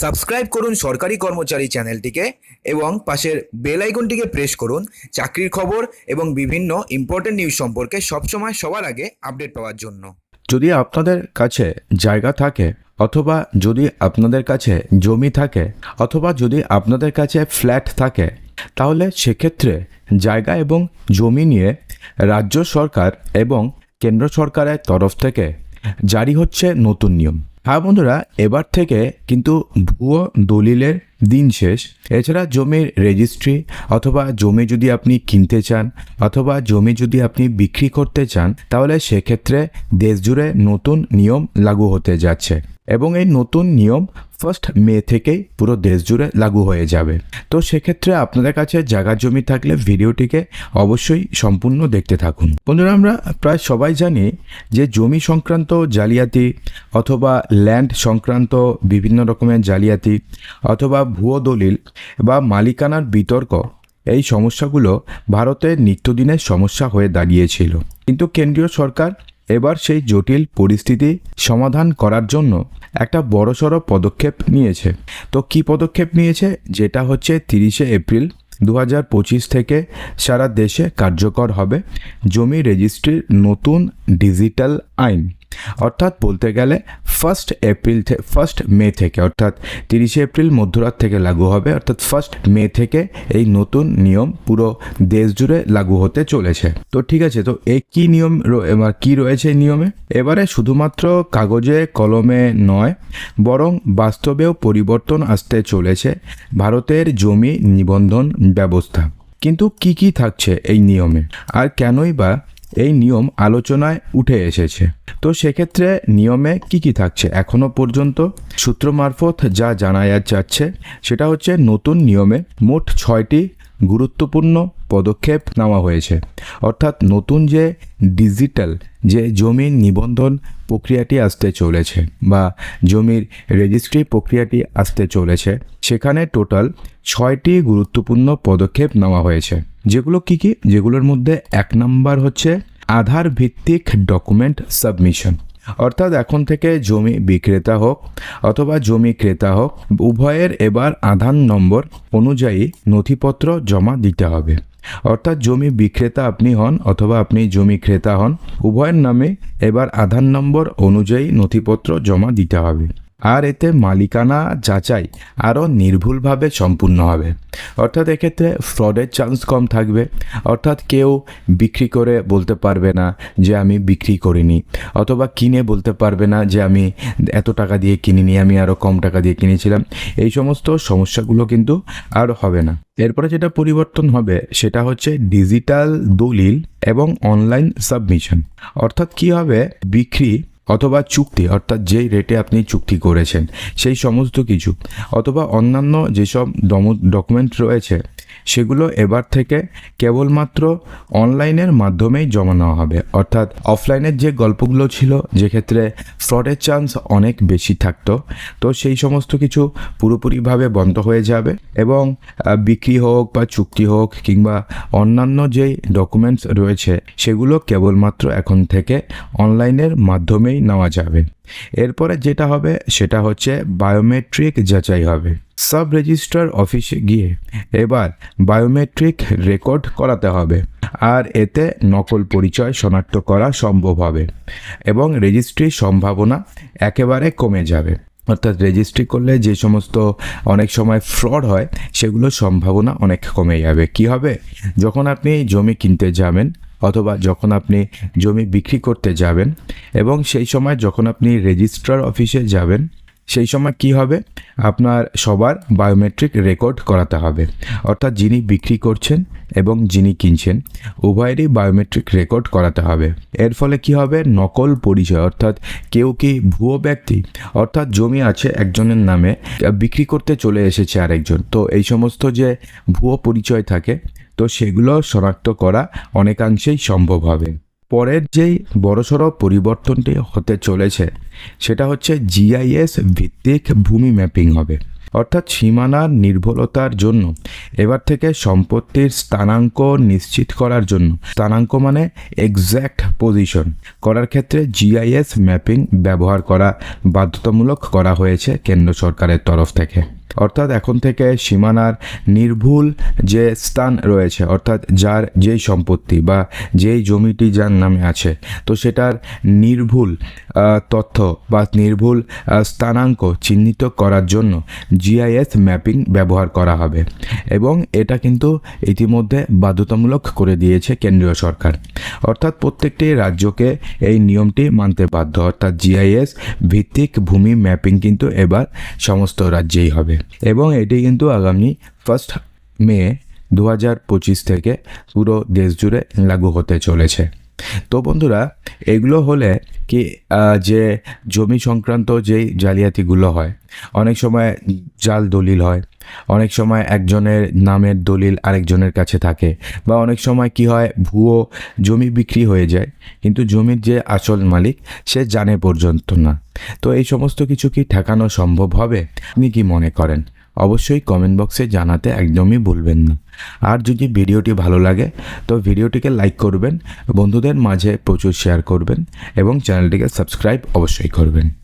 Subscribe করুন সরকারি কর্মচারী চ্যানেলটিকে এবং পাশের বেল আইকনটিকে প্রেস করুন। চাকরির খবর এবং বিভিন্ন ইম্পর্টেন্ট নিউজ সম্পর্কে সবসময় সবার আগে আপডেট পাওয়ার জন্য। যদি আপনাদের কাছে জায়গা থাকে অথবা যদি আপনাদের কাছে জমি থাকে অথবা যদি আপনাদের কাছে ফ্ল্যাট থাকে, তাহলে সেক্ষেত্রে জায়গা এবং জমি নিয়ে রাজ্য সরকার এবং কেন্দ্র সরকারের তরফ থেকে জারি হচ্ছে নতুন নিয়ম। হ্যাঁ বন্ধুরা, এবার থেকে কিন্তু ভুয়ো দলিলের দিন শেষ। এছাড়া জমির রেজিস্ট্রি অথবা জমি যদি আপনি কিনতে চান অথবা জমি যদি আপনি বিক্রি করতে চান, তাহলে সেক্ষেত্রে দেশজুড়ে নতুন নিয়ম লাগু হতে যাচ্ছে। এবং এই নতুন নিয়ম ফার্স্ট মে থেকেই পুরো দেশ জুড়ে লাগু হয়ে যাবে। তো সেক্ষেত্রে আপনাদের কাছে জায়গা জমি থাকলে ভিডিওটিকে অবশ্যই সম্পূর্ণ দেখতে থাকুন। বন্ধুরা, আমরা প্রায় সবাই জানি যে জমি সংক্রান্ত জালিয়াতি অথবা ল্যান্ড সংক্রান্ত বিভিন্ন রকমের জালিয়াতি অথবা ভুয়ো দলিল বা মালিকানার বিতর্ক, এই সমস্যাগুলো ভারতের নিত্যদিনের সমস্যা হয়ে দাঁড়িয়েছিল। কিন্তু কেন্দ্রীয় সরকার এবার সেই জটিল পরিস্থিতি সমাধান করার জন্য একটা বড়সড় পদক্ষেপ নিয়েছে। তো কি পদক্ষেপ নিয়েছে? যেটা হচ্ছে তিরিশে এপ্রিল দু হাজার পঁচিশ থেকে সারা দেশে কার্যকর হবে জমি রেজিস্ট্রির নতুন ডিজিটাল আইন। অর্থাৎ বলতে গেলে ফার্স্ট এপ্রিল ফার্স্ট মে থেকে, অর্থাৎ তিরিশে এপ্রিল মধ্যরাত থেকে লাগু হবে, অর্থাৎ ফার্স্ট মে থেকে এই নতুন নিয়ম পুরো দেশ জুড়ে লাগু হতে চলেছে। তো ঠিক আছে, তো এই কি নিয়ম কি রয়েছে এই নিয়মে? এবারে শুধুমাত্র কাগজে, কলমে নয়, বরং বাস্তবেও পরিবর্তন আসতে চলেছে ভারতের জমি নিবন্ধন ব্যবস্থা। কিন্তু কি কি থাকছে এই নিয়মে? আর কেনই বা এই নিয়ম আলোচনায় উঠে এসেছে। তো সেক্ষেত্রে নিয়মে কি কি থাকছে এখনও পর্যন্ত? সূত্র মারফত যা জানা যাচ্ছে, সেটা হচ্ছে নতুন নিয়মে মোট ছয়টি গুরুত্বপূর্ণ পদক্ষেপ নেওয়া হয়েছে। অর্থাৎ নতুন যে ডিজিটাল, যে জমির নিবন্ধন প্রক্রিয়াটি আসতে চলেছে বা জমির রেজিস্ট্রি প্রক্রিয়াটি আসতে চলেছে, সেখানে টোটাল ছয়টি গুরুত্বপূর্ণ পদক্ষেপ নেওয়া হয়েছে। যেগুলো কি কি? যেগুলোর মধ্যে এক নাম্বার হচ্ছে আধার ভিত্তিক ডকুমেন্ট সাবমিশন। অর্থাৎ এখন থেকে জমি বিক্রেতা হোক অথবা জমি ক্রেতা হোক, উভয়ের এবার আধার নম্বর অনুযায়ী নথিপত্র জমা দিতে হবে। অর্থাৎ জমি বিক্রেতা আপনি হন অথবা আপনি জমি ক্রেতা হন, উভয়ের নামে এবার আধার নম্বর অনুযায়ী নথিপত্র জমা দিতে হবে। আর এতে মালিকানা যাচাই আরও নির্ভুলভাবে সম্পূর্ণ হবে। অর্থাৎ এক্ষেত্রে ফ্রডের চান্স কম থাকবে। অর্থাৎ কেউ বিক্রি করে বলতে পারবে না যে আমি বিক্রি করিনি, অথবা কিনে বলতে পারবে না যে আমি এত টাকা দিয়ে কিনিনি, আমি আরও কম টাকা দিয়ে কিনেছিলাম। এই সমস্ত সমস্যাগুলো কিন্তু আর হবে না। এরপরে যেটা পরিবর্তন হবে সেটা হচ্ছে ডিজিটাল দলিল এবং অনলাইন সাবমিশন। অর্থাৎ কি হবে? বিক্রি অথবা চুক্তি, অর্থাৎ যেই রেটে আপনি চুক্তি করেছেন, সেই সমস্ত কিছু, অথবা অন্যান্য যেসব ডকুমেন্ট রয়েছে সেগুলো এবার থেকে কেবলমাত্র অনলাইনের মাধ্যমেই জমা নেওয়া হবে। অর্থাৎ অফলাইনের যে গল্পগুলো ছিল, যেক্ষেত্রে ফ্রডের চান্স অনেক বেশি থাকতো, তো সেই সমস্ত কিছু পুরোপুরিভাবে বন্ধ হয়ে যাবে এবং বিক্রি হোক বা চুক্তি হোক কিংবা অন্যান্য যেই ডকুমেন্টস রয়েছে, সেগুলো কেবলমাত্র এখন থেকে অনলাইনের মাধ্যমেই নেওয়া যাবে। এরপরে যেটা হবে, সেটা হচ্ছে বায়োমেট্রিক যাচাই হবে। সাব রেজিস্ট্রার অফিসে গিয়ে এবার বায়োমেট্রিক রেকর্ড করাতে হবে আর এতে নকল পরিচয় শনাক্ত করা সম্ভব হবে এবং রেজিস্ট্রির সম্ভাবনা একেবারে কমে যাবে। অর্থাৎ রেজিস্ট্রি করলে যে সমস্ত অনেক সময় ফ্রড হয়, সেগুলো সম্ভাবনা অনেক কমে যাবে। কি হবে? যখন আপনি জমি কিনতে যাবেন অথবা যখন আপনি জমি বিক্রি করতে যাবেন এবং সেই সময় যখন আপনি রেজিস্ট্রার অফিসে যাবেন সেই সময় কি হবে? আপনার সবার বায়োমেট্রিক রেকর্ড করাতে হবে। অর্থাৎ যিনি বিক্রি করছেন এবং যিনি কিনছেন, উভয়েরই বায়োমেট্রিক রেকর্ড করাতে হবে। এর ফলে কি হবে? নকল পরিচয়, অর্থাৎ কেউ কি ভুয়ো ব্যক্তি? অর্থাৎ জমি আছে একজনের নামে, বিক্রি করতে চলে এসেছে আরেকজন। তো এই সমস্ত যে ভুয়ো পরিচয় থাকে, তো সেগুলো শনাক্ত করা অনেকাংশেই সম্ভব হবে। পরের যেই বড়সড় পরিবর্তনটি হতে চলেছে, সেটা হচ্ছে জিআইএস ভিত্তিক ভূমি ম্যাপিং হবে। অর্থাৎ সীমানার নির্ভুলতার জন্য, এবার থেকে সম্পত্তির স্থানাঙ্ক নিশ্চিত করার জন্য। স্থানাঙ্ক মানে এক্স্যাক্ট পজিশন করার ক্ষেত্রে জিআইএস ম্যাপিং ব্যবহার করা বাধ্যতামূলক করা হয়েছে কেন্দ্র সরকারের তরফ থেকে। অর্থাৎ এখন থেকে সীমানার নির্ভুল যে স্থান রয়েছে, অর্থাৎ যার যেই সম্পত্তি বা যেই জমিটি যার নামে আছে, তো সেটার নির্ভুল তথ্য বা নির্ভুল স্থানাঙ্ক চিহ্নিত করার জন্য জিআইএস ম্যাপিং ব্যবহার করা হবে। এবং এটা কিন্তু ইতিমধ্যে বাধ্যতামূলক করে দিয়েছে কেন্দ্রীয় সরকার। অর্থাৎ প্রত্যেকটি রাজ্যকে এই নিয়মটি মানতে বাধ্য, অর্থাৎ জিআইএস ভিত্তিক ভূমি ম্যাপিং কিন্তু এবার সমস্ত রাজ্যেই হবে। এবং এটি কিন্তু আগামী ফার্স্ট মে দু হাজার পঁচিশ থেকে পুরো দেশ জুড়ে লাগু হতে চলেছে। তো বন্ধুরা, এগুলো হলে কি যে জমি সংক্রান্ত যেই জালিয়াতিগুলো হয়, অনেক সময় জাল দলিল হয়, অনেক সময় একজনের নামের দলিল আরেকজনের কাছে থাকে, বা অনেক সময় কি হয়, ভুয়ো জমি বিক্রি হয়ে যায়, কিন্তু জমির যে আসল মালিক, সে জানে পর্যন্ত না। তো এই সমস্ত কিছু কি ঠেকানো সম্ভব হবে? আপনি কি মনে করেন? অবশ্যই কমেন্ট বক্সে জানাতে একদমই ভুলবেন না। আর যদি ভিডিওটি ভালো লাগে, তো ভিডিওটিকে লাইক করবেন, বন্ধুদের মাঝে প্রচুর শেয়ার করবেন এবং চ্যানেলটিকে সাবস্ক্রাইব অবশ্যই করবেন।